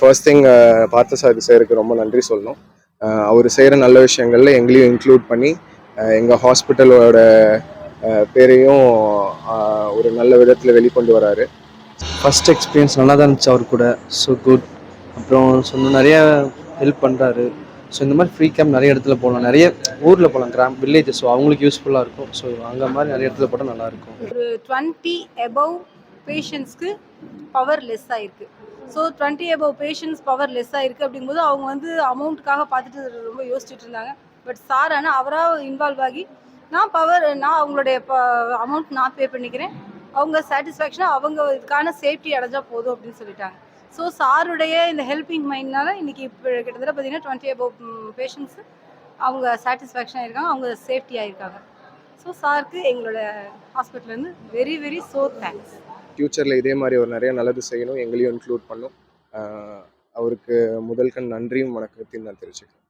First thing Parthasarathy சாருக்கு ரொம்ப நன்றி சொல்லணும். அவர் செய்கிற நல்ல விஷயங்கள்ல எங்களையும் இன்க்ளூட் பண்ணி எங்கள் ஹாஸ்பிட்டலோட பேரையும் அஹ், ஒரு நல்ல விதத்தில் வெளிக்கொண்டு வராரு. ஃபர்ஸ்ட் எக்ஸ்பீரியன்ஸ் நல்லா தான் இருந்துச்சு அவர் கூட. ஸோ குட் அப்புறம் சொன்ன நிறைய ஹெல்ப் பண்ணுறாரு ஸோ இந்த மாதிரி ஃப்ரீ கேம்ப் நிறைய இடத்துல போகலாம் நிறைய ஊரில் போகலாம் கிராம் வில்லேஜஸ் ஸோ அவங்களுக்கு யூஸ்ஃபுல்லாக இருக்கும். ஸோ அங்கே மாதிரி நிறைய இடத்துல போட்டால் நல்லாயிருக்கும் டுவெண்ட்டி எபவ் பேஷண்ட்ஸ்க்கு பவர் லெஸ் ஆயிருக்கு. So twenty above patients power less ஆயிருக்கு அப்படிங்கும்போது அவங்க வந்து அமௌண்ட்டுக்காக பார்த்துட்டு ரொம்ப யோசிச்சுட்டு இருந்தாங்க. பட் சார் ஆனால் அவராக இன்வால்வ் ஆகி நான் பவர் நான் அவங்களுடைய ப அமௌண்ட் நான் பே பண்ணிக்கிறேன். அவங்க சாட்டிஸ்ஃபேக்ஷனாக அவங்க இதுக்கான சேஃப்டி அடைஞ்சால் போதும் அப்படின்னு சொல்லிட்டாங்க. ஸோ சாருடைய இந்த ஹெல்பிங் மைண்ட்னால இன்றைக்கி இப்போ கிட்டத்தட்ட பார்த்தீங்கன்னா டுவெண்ட்டி அபவ் பேஷண்ட்ஸ் அவங்க சாட்டிஸ்ஃபேக்ஷனாக இருக்காங்க அவங்க சேஃப்டி இருக்காங்க ஸோ சாருக்கு எங்களோட ஹாஸ்பிட்டல்லேருந்து வெரி வெரி ஸோ தேங்க்ஸ் ஃப்யூச்சரில் இதே மாதிரி அவர் நிறைய நல்லது செய்யணும் எங்களையும் இன்க்ளூட் பண்ணும். அவருக்கு முதல் கண் நன்றியும் வணக்கத்தையும் நான் தெரிவிச்சுக்கிறேன்.